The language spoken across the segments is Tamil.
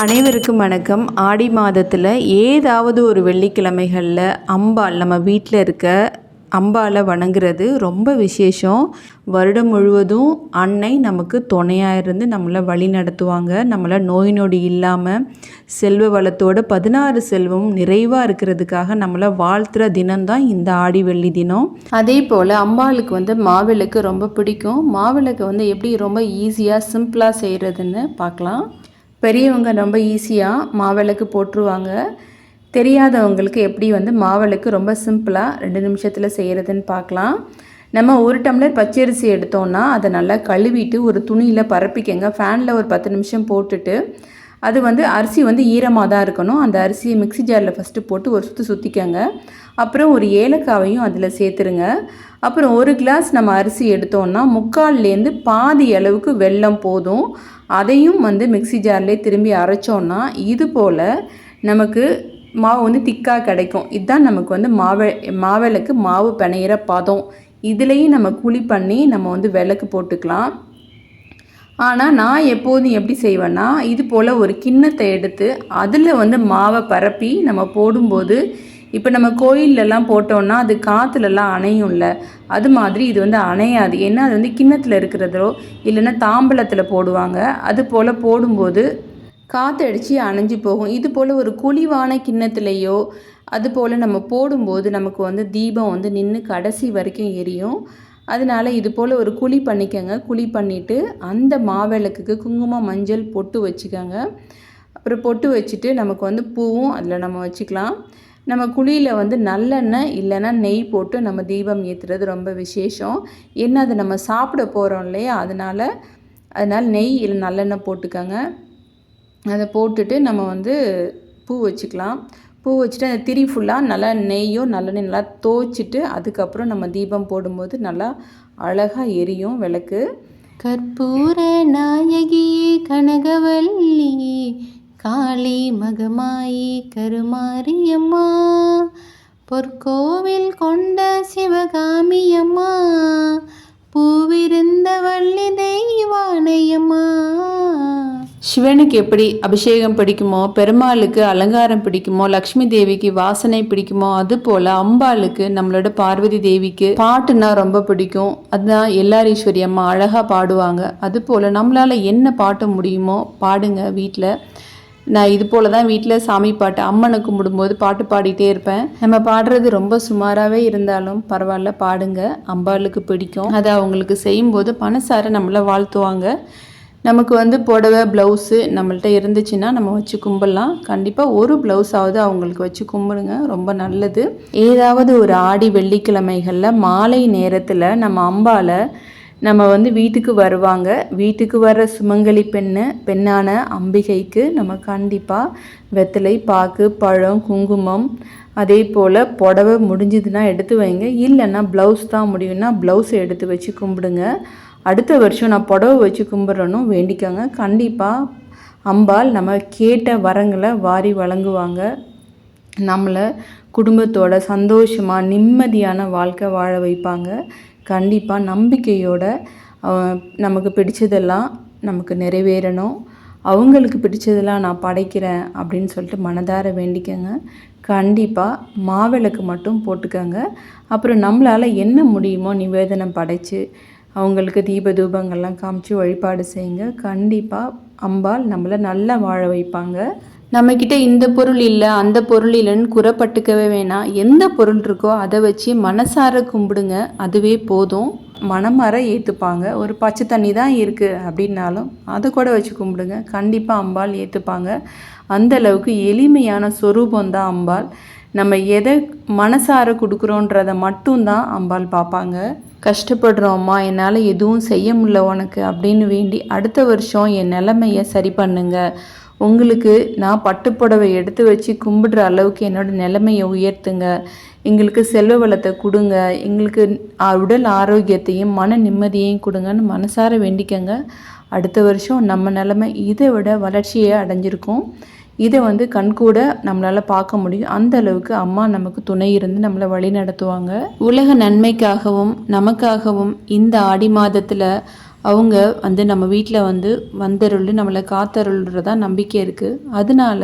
அனைவருக்கும் வணக்கம். ஆடி மாதத்தில் ஏதாவது ஒரு வெள்ளிக்கிழமைகளில் அம்பாள் நம்ம வீட்டில் இருக்க அம்பாளை வணங்குறது ரொம்ப விசேஷம். வருடம் முழுவதும் அன்னை நமக்கு துணையாக இருந்து நம்மளை வழி நடத்துவாங்க. நம்மளை நோய் நொடி இல்லாமல் செல்வ வளத்தோட பதினாறு செல்வம் நிறைவாக இருக்கிறதுக்காக நம்மளை வாழ்த்துற தினம்தான் இந்த ஆடி வெள்ளி தினம். அதே போல் அம்பாளுக்கு வந்து மாவிளக்கு ரொம்ப பிடிக்கும். மாவிளக்கு வந்து எப்படி ரொம்ப ஈஸியாக சிம்பிளாக செய்கிறதுன்னு பார்க்கலாம். பெரியவங்க ரொம்ப ஈஸியாக மாவிளக்கு போட்டுருவாங்க. தெரியாதவங்களுக்கு எப்படி வந்து மாவிளக்கு ரொம்ப சிம்பிளாக ரெண்டு நிமிஷத்தில் செய்கிறதுன்னு பார்க்கலாம் நம்ம ஒரு டம்ளர் பச்சரிசி எடுத்தோம்னா அதை நல்லா கழுவிட்டு ஒரு துணியில் பரப்பிக்கங்க. ஃபேனில் ஒரு பத்து நிமிஷம் போட்டுட்டு அது வந்து அரிசி வந்து ஈரமாக தான் இருக்கணும். அந்த அரிசியை மிக்சி ஜாரில் ஃபஸ்ட்டு போட்டு ஒரு சுற்றி சுற்றிக்கங்க அப்புறம் ஒரு ஏலக்காவையும் அதில் சேர்த்துருங்க. அப்புறம் ஒரு கிளாஸ் நம்ம அரிசி எடுத்தோம்னா முக்கால்லேருந்து பாதி அளவுக்கு வெல்லம் போதும். அதையும் வந்து மிக்ஸி ஜார்லேயே திரும்பி அரைச்சோன்னா இது போல் நமக்கு மாவு வந்து திக்காக கிடைக்கும். இதுதான் நமக்கு வந்து மாவ மாவிளக்கு மாவு பிணையிற பதம். இதுலேயும் நம்ம குழி பண்ணி நம்ம வந்து விளக்கு போட்டுக்கலாம். ஆனால் நான் எப்போதும் எப்படி செய்வேன்னா இது போல் ஒரு கிண்ணத்தை எடுத்து அதில் வந்து மாவை பரப்பி நம்ம போடும்போது இப்போ நம்ம கோயிலெலாம் போட்டோம்னா அது காற்றுலலாம் அணையும்ல அது மாதிரி இது வந்து அணையாது. ஏன்னா அது வந்து கிண்ணத்தில் இருக்கிறதோ இல்லைன்னா தாம்பலத்தில் போடுவாங்க. அது போல் போடும்போது காற்றடிச்சு அணைஞ்சு போகும். இது போல் ஒரு குழிவான கிண்ணத்துலேயோ அது போல் நம்ம போடும்போது நமக்கு வந்து தீபம் வந்து நின்று கடைசி வரைக்கும் எரியும். அதனால் இது போல் ஒரு குழி பண்ணிக்கோங்க. குழி பண்ணிவிட்டு அந்த மாவிளக்குக்கு குங்குமம் மஞ்சள் பொட்டு வச்சுக்கோங்க. அப்புறம் பொட்டு வச்சுட்டு நமக்கு வந்து பூவும் அதில் நம்ம வச்சுக்கலாம். நம்ம குழியில் வந்து நல்லெண்ணெய் இல்லைன்னா நெய் போட்டு நம்ம தீபம் ஏற்றுறது ரொம்ப விசேஷம். என்ன அதை நம்ம சாப்பிட போகிறோம் இல்லையா? அதனால் அதனால் நெய் இல்லை நல்லெண்ணெய் போட்டுக்கோங்க. அதை போட்டுட்டு நம்ம வந்து பூ வச்சுக்கலாம். பூ வச்சுட்டு அந்த திரி ஃபுல்லாக நல்லா நெய்யோ நல்லெண்ணெய் நல்லா தோச்சிட்டு அதுக்கப்புறம் நம்ம தீபம் போடும்போது நல்லா அழகாக எரியும் விளக்கு. கற்பூர நாயகி கனகவல்லி காளி மகமாயி கருமாரியம்மா பொற்கோவில் கொண்ட சிவகாமியம்மா சிவனுக்கு எப்படி அபிஷேகம் பிடிக்குமோ பெருமாளுக்கு அலங்காரம் பிடிக்குமோ லக்ஷ்மி தேவிக்கு வாசனை பிடிக்குமோ அது போல அம்பாளுக்கு நம்மளோட பார்வதி தேவிக்கு பாட்டுனா ரொம்ப பிடிக்கும். அதுதான் எல்லாரீஸ்வரி அம்மா அழகாக பாடுவாங்க. அது போல நம்மளால் என்ன பாட்ட முடியுமோ பாடுங்க வீட்டில் நான் இது போல தான் வீட்டில் சாமி பாட்டு அம்மனை கும்பிடும்போது பாட்டு பாடிட்டே இருப்பேன். நம்ம பாடுறது ரொம்ப சுமாராகவே இருந்தாலும் பரவாயில்ல பாடுங்க. அம்பாளுக்கு பிடிக்கும். அதை அவங்களுக்கு செய்யும்போது பணசார நம்மளை வாழ்த்துவாங்க. நமக்கு வந்து புடவை ப்ளவுஸு நம்மள்ட்ட இருந்துச்சுன்னா நம்ம வச்சு கும்பிடலாம். கண்டிப்பாக ஒரு ப்ளவுஸாவது அவங்களுக்கு வச்சு கும்பிடுங்க. ரொம்ப நல்லது. ஏதாவது ஒரு ஆடி வெள்ளிக்கிழமைகளில் மாலை நேரத்தில் நம்ம அம்பாவை நம்ம வந்து வீட்டுக்கு வருவாங்க. வீட்டுக்கு வர சுமங்கலி பெண்ணு பெண்ணான அம்பிகைக்கு நம்ம கண்டிப்பாக வெத்தலை பாக்கு பழம் குங்குமம் அதே போல் புடவை முடிஞ்சதுன்னா எடுத்து வைங்க. இல்லைன்னா ப்ளவுஸ் தான் முடியும்னா ப்ளவுஸை எடுத்து வச்சு கும்பிடுங்க. அடுத்த வருஷம் நான் புடவை வச்சு கும்பிட்றனும் வேண்டிக்கோங்க. கண்டிப்பாக அம்பாள் நம்ம கேட்ட வரங்களை வாரி வழங்குவாங்க. நம்மளை குடும்பத்தோட சந்தோஷமாக நிம்மதியான வாழ்க்கை வாழ வைப்பாங்க. கண்டிப்பாக நம்பிக்கையோட நமக்கு பிடிச்சதெல்லாம் நமக்கு நிறைவேறணும். அவங்களுக்கு பிடிச்சதெல்லாம் நான் படைக்கிறேன் அப்படின்னு சொல்லிட்டு மனதார வேண்டிக்கோங்க. கண்டிப்பாக மாவிளக்கு மட்டும் போட்டுக்கோங்க. அப்புறம் நம்மளால் என்ன முடியுமோ நிவேதனம் படைச்சு அவங்களுக்கு தீப தூபங்கள்லாம் காமிச்சு வழிபாடு செய்யுங்க. கண்டிப்பாக அம்பாள் நம்மளை நல்லா வாழ வைப்பாங்க. நம்மக்கிட்ட இந்த பொருள் இல்லை அந்த பொருள் இல்லைன்னு குறப்பட்டுக்கவே வேணாம். எந்த பொருள் இருக்கோ அதை வச்சு மனசார கும்பிடுங்க. அதுவே போதும். மனமார ஏற்றுப்பாங்க ஒரு பச்சை தண்ணி தான் இருக்குது அப்படின்னாலும் அதை கூட வச்சு கும்பிடுங்க. கண்டிப்பாக அம்பாள் ஏற்றுப்பாங்க அந்த அளவுக்கு எளிமையான சொரூபம் தான் அம்பாள். நம்ம எதை மனசார கொடுக்குறோன்றத மட்டும்தான் அம்பாள் பார்ப்பாங்க. கஷ்டப்படுறோம்மா என்னால் எதுவும் செய்ய முடியல உனக்கு அப்படின்னு வேண்டி அடுத்த வருஷம் என் நிலைமையை சரி பண்ணுங்க. உங்களுக்கு நான் பட்டுப்புடவை எடுத்து வச்சு கும்பிடுற அளவுக்கு என்னோடய நிலைமையை உயர்த்துங்க. எங்களுக்கு செல்வ வளத்தை கொடுங்க. எங்களுக்கு உடல் ஆரோக்கியத்தையும் மன நிம்மதியையும் கொடுங்கன்னு மனசார வேண்டிக்கங்க. அடுத்த வருஷம் நம்ம நிலமை இதை விட வளர்ச்சியை அடைஞ்சிருக்கும். இதை வந்து கண்கூட நம்மளால் பார்க்க முடியும். அந்த அளவுக்கு அம்மா நமக்கு துணை இருந்து நம்மளை வழி நடத்துவாங்க. உலக நன்மைக்காகவும் நமக்காகவும் இந்த ஆடி மாதத்தில் அவங்க வந்து நம்ம வீட்டில் வந்து வந்தருள் நம்மளை காத்தருள்றதா நம்பிக்கை இருக்குது அதனால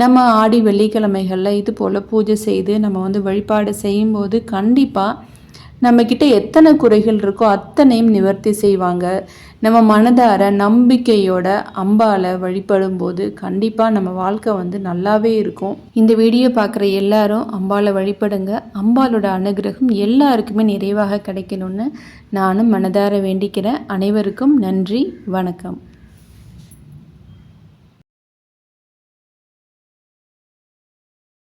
நம்ம ஆடி வெள்ளிக்கிழமைகளில் இது போல் பூஜை செய்து நம்ம வந்து வழிபாடு செய்யும்போது கண்டிப்பாக நம்மக்கிட்ட எத்தனை குறைகள் இருக்கோ அத்தனையும் நிவர்த்தி செய்வாங்க. நம்ம மனதார நம்பிக்கையோட அம்பால வழிபடும் போது கண்டிப்பாக நம்ம வாழ்க்கை வந்து நல்லாவே இருக்கும். இந்த வீடியோ பார்க்குற எல்லாரும் அம்பாலை வழிபடுங்க. அம்பாலோட அனுகிரகம் எல்லாருக்குமே நிறைவாக கிடைக்கணும்னு நானும் மனதார வேண்டிக்கிறேன். அனைவருக்கும் நன்றி வணக்கம்.